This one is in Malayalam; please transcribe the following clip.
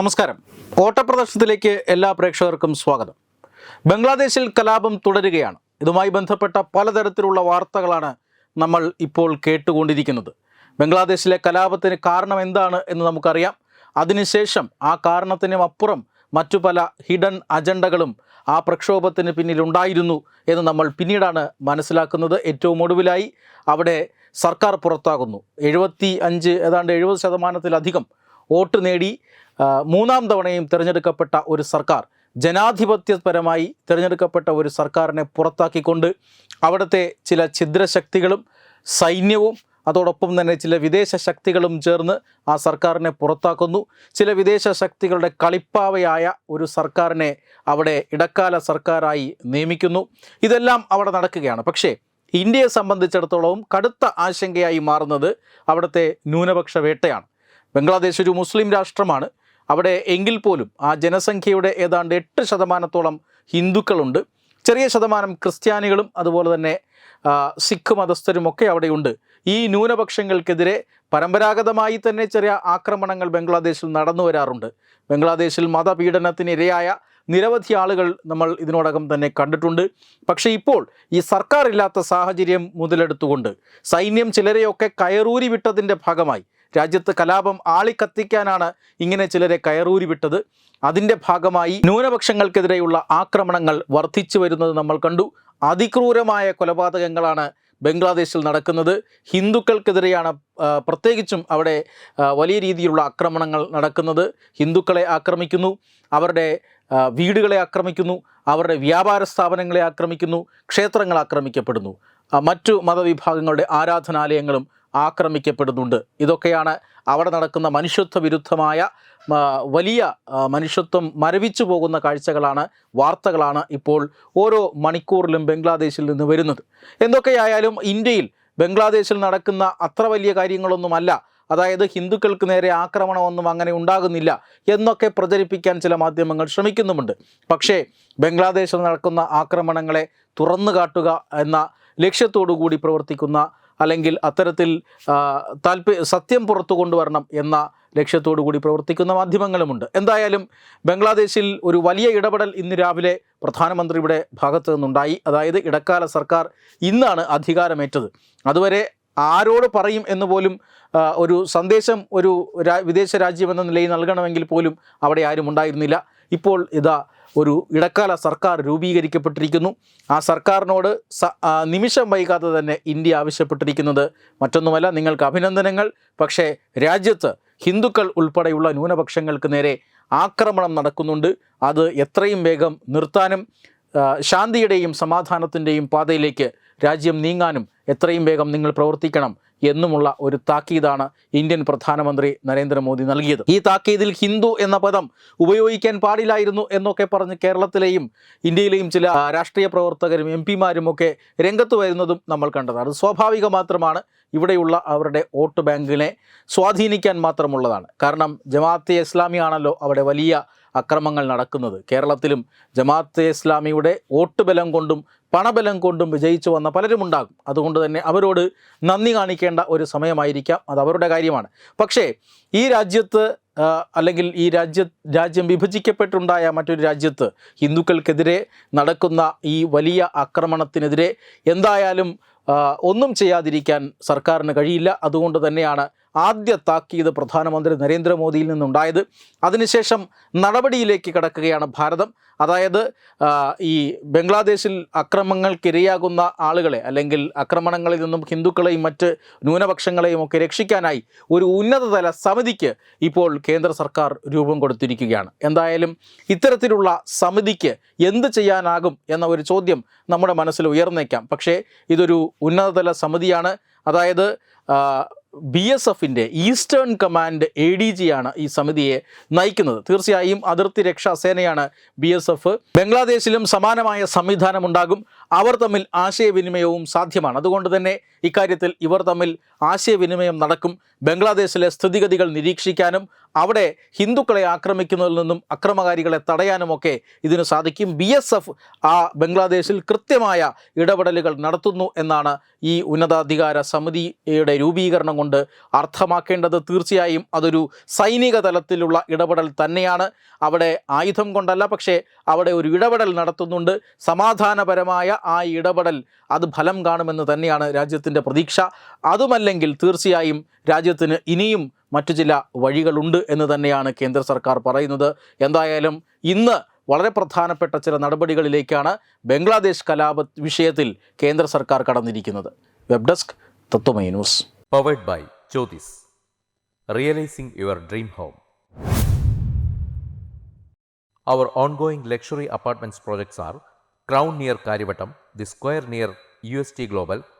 നമസ്കാരം. ഓട്ടപ്രദർശനത്തിലേക്ക് എല്ലാ പ്രേക്ഷകർക്കും സ്വാഗതം. ബംഗ്ലാദേശിൽ കലാപം തുടരുകയാണ്. ഇതുമായി ബന്ധപ്പെട്ട പലതരത്തിലുള്ള വാർത്തകളാണ് നമ്മൾ ഇപ്പോൾ കേട്ടുകൊണ്ടിരിക്കുന്നത്. ബംഗ്ലാദേശിലെ കലാപത്തിന് കാരണം എന്താണ് എന്ന് നമുക്കറിയാം. അതിനുശേഷം ആ കാരണത്തിനും അപ്പുറം മറ്റു പല ഹിഡൻ അജണ്ടകളും ആ പ്രക്ഷോഭത്തിന് പിന്നിലുണ്ടായിരുന്നു എന്ന് നമ്മൾ പിന്നീടാണ് മനസ്സിലാക്കുന്നത്. ഏറ്റവും ഒടുവിലായി അവിടെ സർക്കാർ പുറത്താകുന്നു. എഴുപത്തി അഞ്ച് ഏതാണ്ട് എഴുപത് ശതമാനത്തിലധികം വോട്ട് നേടി മൂന്നാം തവണയും തിരഞ്ഞെടുക്കപ്പെട്ട ഒരു സർക്കാർ ജനാധിപത്യപരമായി തിരഞ്ഞെടുക്കപ്പെട്ട ഒരു സർക്കാരിനെ പുറത്താക്കിക്കൊണ്ട് അവിടുത്തെ ചില ഛിദ്രശക്തികളും സൈന്യവും അതോടൊപ്പം തന്നെ ചില വിദേശ ശക്തികളും ചേർന്ന് ആ സർക്കാരിനെ പുറത്താക്കുന്നു. ചില വിദേശ ശക്തികളുടെ കളിപ്പാവയായ ഒരു സർക്കാരിനെ അവിടെ ഇടക്കാല സർക്കാരായി നിയമിക്കുന്നു. ഇതെല്ലാം അവിടെ നടക്കുകയാണ്. പക്ഷേ ഇന്ത്യയെ സംബന്ധിച്ചിടത്തോളം കടുത്ത ആശങ്കയായി മാറുന്നത് അവിടുത്തെ ന്യൂനപക്ഷ വേട്ടയാണ്. ബംഗ്ലാദേശ് ഒരു മുസ്ലിം രാഷ്ട്രമാണ്. അവിടെ എങ്കിൽ പോലും ആ ജനസംഖ്യയുടെ ഏതാണ്ട് എട്ട് ശതമാനത്തോളം ഹിന്ദുക്കളുണ്ട്. ചെറിയ ശതമാനം ക്രിസ്ത്യാനികളും അതുപോലെ തന്നെ സിഖ് മതസ്ഥരുമൊക്കെ അവിടെയുണ്ട്. ഈ ന്യൂനപക്ഷങ്ങൾക്കെതിരെ പരമ്പരാഗതമായി തന്നെ ചെറിയ ആക്രമണങ്ങൾ ബംഗ്ലാദേശിൽ നടന്നു വരാറുണ്ട്. ബംഗ്ലാദേശിൽ മതപീഡനത്തിനിരയായ നിരവധി ആളുകൾ നമ്മൾ ഇതിനോടകം തന്നെ കണ്ടിട്ടുണ്ട്. പക്ഷേ ഇപ്പോൾ ഈ സർക്കാർ ഇല്ലാത്ത സാഹചര്യം മുതലെടുത്തുകൊണ്ട് സൈന്യം ചിലരെയൊക്കെ കയറൂരി വിട്ടതിന്റെ ഭാഗമായി രാജ്യത്ത് കലാപം ആളിക്കത്തിക്കാനാണ് ഇങ്ങനെ ചിലരെ കയറൂരി വിട്ടത് അതിന്റെ ഭാഗമായി ന്യൂനപക്ഷങ്ങൾക്കെതിരെയുള്ള ആക്രമണങ്ങൾ വർദ്ധിച്ചു വരുന്നത് നമ്മൾ കണ്ടു. അതിക്രൂരമായ കൊലപാതകങ്ങളാണ് ബംഗ്ലാദേശിൽ നടക്കുന്നത്. ഹിന്ദുക്കൾക്കെതിരെയാണ് പ്രത്യേകിച്ചും അവിടെ വലിയ രീതിയിലുള്ള ആക്രമണങ്ങൾ നടക്കുന്നത്. ഹിന്ദുക്കളെ ആക്രമിക്കുന്നു അവരുടെ വീടുകളെ ആക്രമിക്കുന്നു അവരുടെ വ്യാപാര സ്ഥാപനങ്ങളെ ആക്രമിക്കുന്നു ക്ഷേത്രങ്ങൾ ആക്രമിക്കപ്പെടുന്നു. മറ്റു മതവിഭാഗങ്ങളുടെ ആരാധനാലയങ്ങളും ആക്രമിക്കപ്പെടുന്നുണ്ട്. ഇതൊക്കെയാണ് അവിടെ നടക്കുന്ന മനുഷ്യത്വ വിരുദ്ധമായ വലിയ മനുഷ്യത്വം മരവിച്ചു പോകുന്ന കാഴ്ചകളാണ് വാർത്തകളാണ് ഇപ്പോൾ ഓരോ മണിക്കൂറിലും ബംഗ്ലാദേശിൽ നിന്ന് വരുന്നത്. എന്തൊക്കെയായാലും ഇന്ത്യയിൽ ബംഗ്ലാദേശിൽ നടക്കുന്ന അത്ര വലിയ കാര്യങ്ങളൊന്നുമല്ല. അതായത് ഹിന്ദുക്കൾക്ക് നേരെ ആക്രമണമൊന്നും അങ്ങനെ ഉണ്ടാകുന്നില്ല എന്നൊക്കെ പ്രചരിപ്പിക്കാൻ ചില മാധ്യമങ്ങൾ ശ്രമിക്കുന്നുമുണ്ട്. പക്ഷേ ബംഗ്ലാദേശിൽ നടക്കുന്ന ആക്രമണങ്ങളെ തുറന്നു കാട്ടുക എന്ന ലക്ഷ്യത്തോടു കൂടി പ്രവർത്തിക്കുന്ന അല്ലെങ്കിൽ അത്തരത്തിൽ താല്പര്യ സത്യം പുറത്തു കൊണ്ടുവരണം എന്ന ലക്ഷ്യത്തോടു കൂടി പ്രവർത്തിക്കുന്ന മാധ്യമങ്ങളുമുണ്ട്. എന്തായാലും ബംഗ്ലാദേശിൽ ഒരു വലിയ ഇടപെടൽ ഇന്ന് രാവിലെ പ്രധാനമന്ത്രിയുടെ ഭാഗത്ത് നിന്നുണ്ടായി. അതായത് ഇടക്കാല സർക്കാർ ഇന്നാണ് അധികാരമേറ്റത്. അതുവരെ ആരോട് പറയും എന്ന് പോലും ഒരു സന്ദേശം ഒരു വിദേശ രാജ്യമെന്ന നിലയിൽ നൽകണമെങ്കിൽ പോലും അവിടെ ആരും ഉണ്ടായിരുന്നില്ല. ഇപ്പോൾ ഇതാ ഒരു ഇടക്കാല സർക്കാർ രൂപീകരിക്കപ്പെട്ടിരിക്കുന്നു. ആ സർക്കാരിനോട് നിമിഷം വൈകാതെ തന്നെ ഇന്ത്യ ആവശ്യപ്പെട്ടിരിക്കുന്നത് മറ്റൊന്നുമല്ല നിങ്ങൾക്ക് അഭിനന്ദനങ്ങൾ. പക്ഷേ രാജ്യത്ത് ഹിന്ദുക്കൾ ഉൾപ്പെടെയുള്ള ന്യൂനപക്ഷങ്ങൾക്ക് നേരെ ആക്രമണം നടക്കുന്നുണ്ട്. അത് എത്രയും വേഗം നിർത്താനും ശാന്തിയുടെയും സമാധാനത്തിന്റെയും പാതയിലേക്ക് രാജ്യം നീങ്ങാനും എത്രയും വേഗം നിങ്ങൾ പ്രവർത്തിക്കണം. എന്നുമുള്ള ഒരു താക്കീതാണ് ഇന്ത്യൻ പ്രധാനമന്ത്രി നരേന്ദ്രമോദി നൽകിയത്. ഈ താക്കീതിൽ ഹിന്ദു എന്ന പദം ഉപയോഗിക്കാൻ പാടില്ലായിരുന്നു എന്നൊക്കെ പറഞ്ഞ് കേരളത്തിലെയും ഇന്ത്യയിലെയും ചില രാഷ്ട്രീയ പ്രവർത്തകരും എം പിമാരും ഒക്കെ രംഗത്ത് വരുന്നതും നമ്മൾ കണ്ടതാണ്. അത് സ്വാഭാവിക മാത്രമാണ്. ഇവിടെയുള്ള അവരുടെ വോട്ട് ബാങ്കിനെ സ്വാധീനിക്കാൻ മാത്രമുള്ളതാണ്. കാരണം ജമാഅത്തെ ഇസ്ലാമിയാണല്ലോ അവിടെ വലിയ അക്രമങ്ങൾ നടക്കുന്നത്. കേരളത്തിലും ജമാഅത്തെ ഇസ്ലാമിയുടെ വോട്ട് ബലം കൊണ്ടും പണബലം കൊണ്ടും വിജയിച്ചു വന്ന പലരുമുണ്ടാകും അതുകൊണ്ട് തന്നെ അവരോട് നന്ദി കാണിക്കേണ്ട ഒരു സമയമായിരിക്കാം. അത് അവരുടെ കാര്യമാണ്. പക്ഷേ ഈ രാജ്യത്ത് അല്ലെങ്കിൽ ഈ രാജ്യ രാജ്യം വിഭജിക്കപ്പെട്ടുണ്ടായ മറ്റൊരു രാജ്യത്ത് ഹിന്ദുക്കൾക്കെതിരെ നടക്കുന്ന ഈ വലിയ ആക്രമണത്തിനെതിരെ എന്തായാലും ഒന്നും ചെയ്യാതിരിക്കാൻ സർക്കാരിന് കഴിയില്ല. അതുകൊണ്ട് തന്നെയാണ് ആദ്യ താക്കീത് പ്രധാനമന്ത്രി നരേന്ദ്രമോദിയിൽ നിന്നുണ്ടായത്. അതിനുശേഷം നടപടിയിലേക്ക് കടക്കുകയാണ് ഭാരതം. അതായത് ഈ ബംഗ്ലാദേശിൽ അക്രമങ്ങൾക്കിരയാകുന്ന ആളുകളെ അല്ലെങ്കിൽ ആക്രമണങ്ങളിൽ നിന്നും ഹിന്ദുക്കളെയും മറ്റ് ന്യൂനപക്ഷങ്ങളെയും ഒക്കെ രക്ഷിക്കാനായി ഒരു ഉന്നതതല സമിതിക്ക് ഇപ്പോൾ കേന്ദ്ര സർക്കാർ രൂപം കൊടുത്തിരിക്കുകയാണ്. എന്തായാലും ഇത്തരത്തിലുള്ള സമിതിക്ക് എന്ത് ചെയ്യാനാകും എന്ന ഒരു ചോദ്യം നമ്മുടെ മനസ്സിൽ ഉയർന്നേക്കാം. പക്ഷേ ഇതൊരു ഉന്നതതല സമിതിയാണ്. അതായത് ബി എസ് എഫിന്റെ eastern command A D G ആണ് ഈ സമിതിയെ നയിക്കുന്നത്. തീർച്ചയായും അതിർത്തി രക്ഷാ സേനയാണ് ബി എസ് എഫ്. ബംഗ്ലാദേശിലും സമാനമായ സംവിധാനമുണ്ടാകും. അവർ തമ്മിൽ ആശയവിനിമയവും സാധ്യമാണ്. അതുകൊണ്ട് തന്നെ ഇക്കാര്യത്തിൽ ഇവർ തമ്മിൽ ആശയവിനിമയം നടക്കും. ബംഗ്ലാദേശിലെ സ്ഥിതിഗതികൾ നിരീക്ഷിക്കാനും അവിടെ ഹിന്ദുക്കളെ ആക്രമിക്കുന്നതിൽ നിന്നും അക്രമകാരികളെ തടയാനുമൊക്കെ ഇതിന് സാധിക്കും. ബി എസ് എഫ് ആ ബംഗ്ലാദേശിൽ കൃത്യമായ ഇടപെടലുകൾ നടത്തുന്നു എന്നാണ് ഈ ഉന്നതാധികാര സമിതിയുടെ രൂപീകരണം കൊണ്ട് അർത്ഥമാക്കേണ്ടത്. തീർച്ചയായും അതൊരു സൈനിക തലത്തിലുള്ള ഇടപെടൽ തന്നെയാണ്. അവിടെ ആയുധം കൊണ്ടല്ല പക്ഷേ അവിടെ ഒരു ഇടപെടൽ നടത്തുന്നുണ്ട്. സമാധാനപരമായ ആ ഇടപെടൽ അത് ഫലം കാണുമെന്ന് തന്നെയാണ് രാജ്യത്തിന്റെ പ്രതീക്ഷ. അതുമല്ലെങ്കിൽ തീർച്ചയായും രാജ്യത്തിന് ഇനിയും മറ്റു ചില വഴികളുണ്ട് എന്ന് തന്നെയാണ് കേന്ദ്ര സർക്കാർ പറയുന്നത്. എന്തായാലും ഇന്ന് വളരെ പ്രധാനപ്പെട്ട ചില നടപടികളിലേക്കാണ് ബംഗ്ലാദേശ് കലാപ വിഷയത്തിൽ കേന്ദ്ര സർക്കാർ കടന്നിരിക്കുന്നത്. Web desk Tatwamayi news. Luxury apartments projects R crown near Karyavattom the square near U S T Crown